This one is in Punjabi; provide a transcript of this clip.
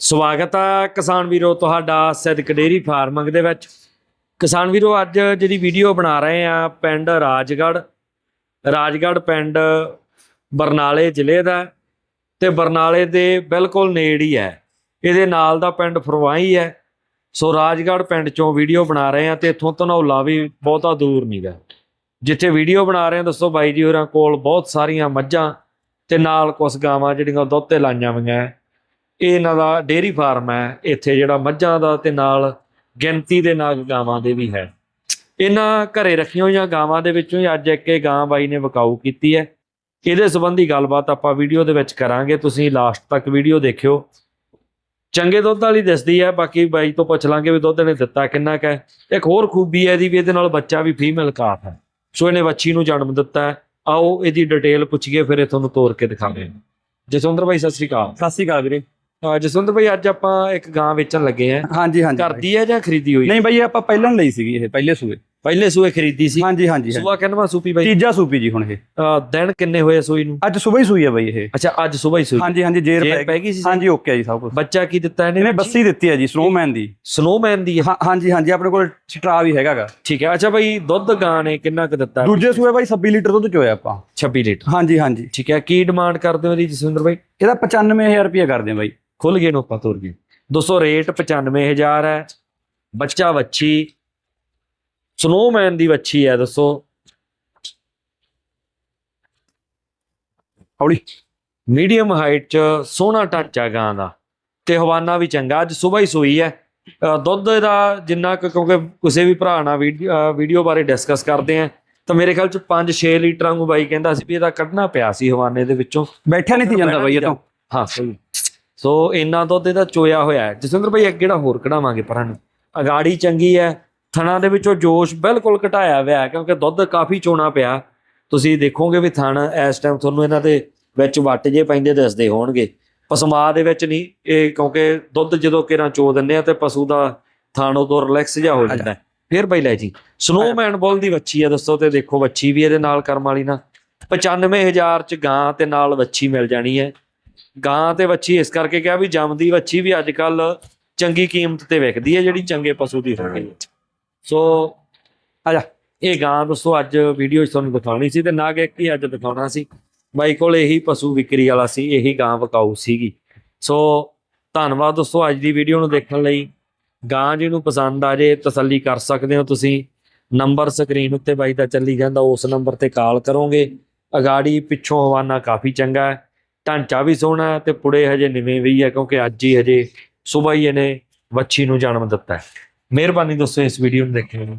ਸਵਾਗਤ ਹੈ ਕਿਸਾਨ ਵੀਰੋ ਤੁਹਾਡਾ ਸਿੱਧਕ ਡੇਰੀ ਫਾਰਮਿੰਗ ਦੇ ਵਿੱਚ। ਕਿਸਾਨ ਵੀਰੋ, ਅੱਜ ਜਿਹੜੀ ਵੀਡੀਓ ਬਣਾ ਰਹੇ ਆ ਪਿੰਡ ਰਾਜਗੜ੍ਹ ਰਾਜਗੜ੍ਹ ਪਿੰਡ ਬਰਨਾਲੇ ਜ਼ਿਲ੍ਹੇ ਦਾ ਹੈ ਤੇ ਬਰਨਾਲੇ ਦੇ ਬਿਲਕੁਲ ਨੇੜੇ ਹੀ ਹੈ। ਇਹਦੇ ਨਾਲ ਦਾ ਪਿੰਡ ਫਰਵਾਈ ਹੈ ਸੋ ਰਾਜਗੜ੍ਹ ਪਿੰਡ ਚੋਂ ਵੀਡੀਓ ਬਣਾ ਰਹੇ ਆ ਤੇ ਇੱਥੋਂ ਧਨੌਲਾ ਵੀ ਬਹੁਤਾ ਦੂਰ ਨਹੀਂਗਾ ਜਿੱਥੇ ਵੀਡੀਓ ਬਣਾ ਰਹੇ ਆ, ਦੱਸੋ ਬਾਈ ਜੀ ਹੋਰਾਂ ਕੋਲ ਬਹੁਤ ਸਾਰੀਆਂ ਮੱਝਾਂ ਤੇ ਨਾਲ ਕੁਝ ਗਾਵਾਂ ਜਿਹੜੀਆਂ ਦੁੱਧ ਤੇ ਲਾਈਆਂ ਹੋਈਆਂ ਹੈ। ਇਹ ਇਹਨਾਂ ਦਾ ਡੇਅਰੀ ਫਾਰਮ ਹੈ, ਇੱਥੇ ਜਿਹੜਾ ਮੱਝਾਂ ਦਾ ਤੇ ਨਾਲ ਗਿਣਤੀ ਦੇ ਨਾਲ ਗਾਵਾਂ ਦੇ ਵੀ ਹੈ। ਇਹਨਾਂ ਘਰੇ ਰੱਖੀਆਂ ਹੋਈਆਂ ਗਾਵਾਂ ਦੇ ਵਿੱਚੋਂ ਹੀ ਅੱਜ ਇੱਕ ਇਹ ਗਾਂ ਬਾਈ ਨੇ ਵਿਕਾਊ ਕੀਤੀ ਹੈ। ਇਹਦੇ ਸੰਬੰਧੀ ਗੱਲਬਾਤ ਆਪਾਂ ਵੀਡੀਓ ਦੇ ਵਿੱਚ ਕਰਾਂਗੇ, ਤੁਸੀਂ ਲਾਸਟ ਤੱਕ ਵੀਡੀਓ ਦੇਖਿਓ। ਚੰਗੇ ਦੁੱਧ ਵਾਲੀ ਦਿਸਦੀ ਹੈ, ਬਾਕੀ ਬਾਈ ਤੋਂ ਪੁੱਛ ਲਾਂਗੇ ਵੀ ਦੁੱਧ ਨੇ ਦਿੱਤਾ ਕਿੰਨਾ ਕੁ ਹੈ। ਇੱਕ ਹੋਰ ਖੂਬੀ ਹੈ ਇਹਦੀ ਵੀ, ਇਹਦੇ ਨਾਲ ਬੱਚਾ ਵੀ ਫੀਮੇਲ ਕਾਫ ਹੈ। ਸੋ ਇਹਨੇ ਬੱਚੀ ਨੂੰ ਜਨਮ ਦਿੱਤਾ ਆਓ ਇਹਦੀ ਡਿਟੇਲ ਪੁੱਛੀਏ, ਫਿਰ ਇਹ ਤੁਹਾਨੂੰ ਤੋਰ ਕੇ ਦਿਖਾਉਂਦੇ ਹਾਂ। ਜਸਵੰਦਰ ਭਾਈ ਸਤਿ ਸ੍ਰੀ ਅਕਾਲ। ਸਤਿ ਸ਼੍ਰੀ ਅਕਾਲ ਵੀਰੇ। ਅਹ ਜਸਵੰਦਰ ਭਾਈ ਅੱਜ ਆਪਾਂ ਇੱਕ ਗਾਂ ਵੇਚਣ ਲੱਗੇ ਆ ਹਾਂਜੀ ਹਾਂਜੀ ਘਰ ਦੀ ਹੈ ਜਾਂ ਖਰੀਦੀ ਹੋਈ ਨਹੀਂ ਬਾਈ ਆਪਾਂ ਪਹਿਲਾਂ ਲਈ ਸੀਗੀ ਇਹ ਪਹਿਲੇ ਸੂਏ। ਪਹਿਲੇ ਸੂਏ ਖਰੀਦੀ ਸੀ। ਹਾਂਜੀ ਹਾਂਜੀ ਹਾਂਜੀ। ਸੂਆ ਕਿੰਨਵਾ ਸੂਪੀ ਬਾਈ ਤੀਜਾ ਸੂਪੀ ਜੀ ਹੁਣ ਇਹ। ਅਹ ਦਿਨ ਕਿੰਨੇ ਹੋਏ ਸੂਈ ਨੂੰ? ਅੱਜ ਸਵੇਰ ਹੀ ਸੂਈ ਹੈ ਬਾਈ ਇਹ। ਅੱਛਾ ਅੱਜ ਸਵੇਰ ਹੀ ਸੂਈ। ਹਾਂਜੀ ਹਾਂਜੀ ਜੇਰ ਜੇਰ ਪੈ ਗਈ ਸੀ ਹਾਂਜੀ ਓਕੇ ਆ ਜੀ ਸਭ ਕੁਝ ਬੱਚਾ ਕੀ ਦਿੱਤਾ ਇਹਨੇ? ਇਹਨੇ ਬੱਸੀ ਦਿੱਤੀ ਹੈ ਜੀ ਸਨੋਮੈਨ ਦੀ। ਸਨੋਮੈਨ ਦੀ ਹੈ ਹਾਂ- ਹਾਂਜੀ ਹਾਂਜੀ ਆਪਣੇ ਕੋਲ ਸਟਰਾ ਵੀ ਹੈਗਾਗਾ। ਠੀਕ ਹੈ ਅੱਛਾ ਭਾਈ ਦੁੱਧ ਗਾਂ ਨੇ ਕਿੰਨਾ ਕੁ ਦਿੱਤਾ? ਦੂਜੇ ਸੂਏ ਬਾਈ 26 ਲੀਟਰ ਦੁੱਧ ਚੋਇਆ ਆਪਾਂ। 26 ਲੀਟਰ। ਹਾਂਜੀ ਹਾਂਜੀ। ਠੀਕ ਹੈ ਕੀ ਡਿਮਾਂਡ ਕਰਦੇ ਹੋ ਇਹਦੀ ਜਸਵਿੰਦਰ ਭਾਈ? ਇਹਦਾ 95000 ਰੁਪਏ ਕਰਦੇ ਆ ਬਾਈ ਖੁੱਲ ਗਏ ਨੂੰ ਆਪਾਂ ਤੋਰ ਗਏ। ਦੋਸਤੋ ਰੇਟ 95000 ਹੈ। ਬੱਚਾ ਵੱਛੀ। ਸਨੋਮੈਨ ਦੀ ਵੱਛੀ ਹੈ ਦੱਸੋ। ਹੌਲੀ। ਮੀਡੀਅਮ ਹਾਈਟ ਚ ਸੋਹਣਾ ਢਾਂਚਾ ਗਾਂ ਦਾ। ਤੇ ਹਵਾਨਾ ਵੀ ਚੰਗਾ। ਅੱਜ ਸਵੇਰ ਹੀ ਸੋਈ ਹੈ। ਦੁੱਧ ਦਾ ਜਿੰਨਾ ਕੁ ਕਿਉਂਕਿ ਕਿਸੇ ਵੀ ਭਰਾ ਨਾਲ ਵੀਡੀਓ ਬਾਰੇ ਡਿਸਕਸ ਕਰਦੇ ਆ ਤਾਂ ਮੇਰੇ ਖਿਆਲ ਚ 5-6 ਲੀਟਰਾਂ ਨੂੰ ਬਾਈ ਕਹਿੰਦਾ ਸੀ ਵੀ ਇਹਦਾ ਕੱਢਣਾ ਪਿਆ ਸੀ ਹਵਾਨੇ ਦੇ ਵਿੱਚੋਂ। ਬੈਠਿਆ ਨਹੀਂ ਸੀ ਜਾਂਦਾ ਬਾਈ ਇਹ ਤੋਂ ਹਾਂ ਸਹੀ। ਸੋ ਇੰਨਾ ਦੁੱਧ ਇਹਦਾ ਚੋਇਆ ਹੋਇਆ ਹੈ। ਜਸਵਿੰਦਰ ਭਾਈ ਅੱਗੇ ਜਿਹੜਾ ਹੋਰ ਕਢਾਵਾਂਗੇ ਪਰਾਂ ਨੂੰ? ਅਗਾੜੀ ਚੰਗੀ ਹੈ। ਥਣਾ ਦੇ ਵਿੱਚੋਂ ਜੋਸ਼ ਬਿਲਕੁਲ ਘਟਾਇਆ ਹੋਇਆ ਹੈ, ਕਿਉਂਕਿ ਦੁੱਧ ਕਾਫੀ ਚੋਣਾ ਪਿਆ। ਤੁਸੀਂ ਦੇਖੋਗੇ ਵੀ ਥਣ ਇਸ ਟਾਈਮ ਤੁਹਾਨੂੰ ਇਹਨਾਂ ਦੇ ਵਿੱਚ ਵੱਟ ਜੇ ਪੈਂਦੇ ਦਿਸਦੇ ਹੋਣਗੇ। ਪਸਮਾ ਦੇ ਵਿੱਚ ਨਹੀਂ, ਇਹ ਕਿਉਂਕਿ ਦੁੱਧ ਜਦੋਂ ਕਿਰਾਂ ਚੋ ਦਿੰਦੇ ਆ ਤੇ ਪਸ਼ੂ ਦਾ ਥਣ ਉਦੋਂ ਰਿਲੈਕਸ ਜਿਹਾ ਹੋ ਜਾਂਦਾ ਫਿਰ ਬਈ ਲੈ ਜੀ ਸਨੋਮੈਨ ਬੋਲ ਦੀ ਵੱਛੀ ਆ ਦੱਸੋ ਤੇ ਦੇਖੋ ਵੱਛੀ ਵੀ ਇਹਦੇ ਨਾਲ ਕਰਮ ਵਾਲੀ ਨਾ। 95000 ਚ ਗਾਂ ਤੇ ਨਾਲ ਵੱਛੀ ਮਿਲ ਜਾਣੀ ਹੈ। ਗਾਂ ਤੇ ਵੱਛੀ, ਇਸ ਕਰਕੇ ਕਿਹਾ ਵੀ ਜੰਮਦੀ ਵੱਛੀ ਵੀ ਅੱਜ ਕੱਲ ਚੰਗੀ ਕੀਮਤ ਤੇ ਵਿਕਦੀ ਹੈ, ਜਿਹੜੀ ਚੰਗੇ ਪਸ਼ੂ ਦੀ ਹੋਵੇ ਸੋ, ਆ ਇਹ ਗਾਂ ਦੋਸਤੋ ਅੱਜ ਵੀਡੀਓ 'ਚ ਤੁਹਾਨੂੰ ਦਿਖਾਉਣੀ ਸੀ ਤੇ ਨਾ ਕਿ ਇੱਕ ਅੱਜ ਦਿਖਾਉਣਾ ਸੀ। ਬਾਈ ਕੋਲ ਇਹੀ ਪਸ਼ੂ ਵਿਕਰੀ ਵਾਲਾ ਸੀ, ਇਹੀ ਗਾਂ ਵਿਕਾਊ ਸੀਗੀ। ਸੋ, ਧੰਨਵਾਦ ਦੋਸਤੋ, ਅੱਜ ਦੀ ਵੀਡੀਓ ਨੂੰ ਦੇਖਣ ਲਈ। ਗਾਂ ਜੀ ਨੂੰ ਪਸੰਦ ਆ ਜੇ, ਤਸੱਲੀ ਕਰ ਸਕਦੇ ਹੋ ਤੁਸੀਂ। ਨੰਬਰ ਸਕਰੀਨ ਉੱਤੇ ਬਾਈ ਦਾ ਚੱਲੀ ਜਾਂਦਾ, ਉਸ ਨੰਬਰ ਤੇ ਕਾਲ ਕਰੋਗੇ। ਅਗਾੜੀ ਪਿੱਛੋਂ ਹਵਾਨਾ ਕਾਫੀ ਚੰਗਾ ਹੈ। ਢਾਂਚਾ ਵੀ ਸੋਹਣਾ ਹੈ ਤੇ ਪੁੜੇ ਹਜੇ ਨਿਵੇਂ ਵੀ ਹੈ ਕਿਉਂਕਿ ਅੱਜ ਹੀ ਹਜੇ ਸਵੇਰ ਹੀ ਇਹਨੇ ਵੱਛੀ ਨੂੰ ਜਨਮ ਦਿੱਤਾ ਹੈ। ਮਿਹਰਬਾਨੀ ਦੋਸਤੋ ਇਸ ਵੀਡੀਓ ਨੂੰ ਦੇਖਣ ਲਈ।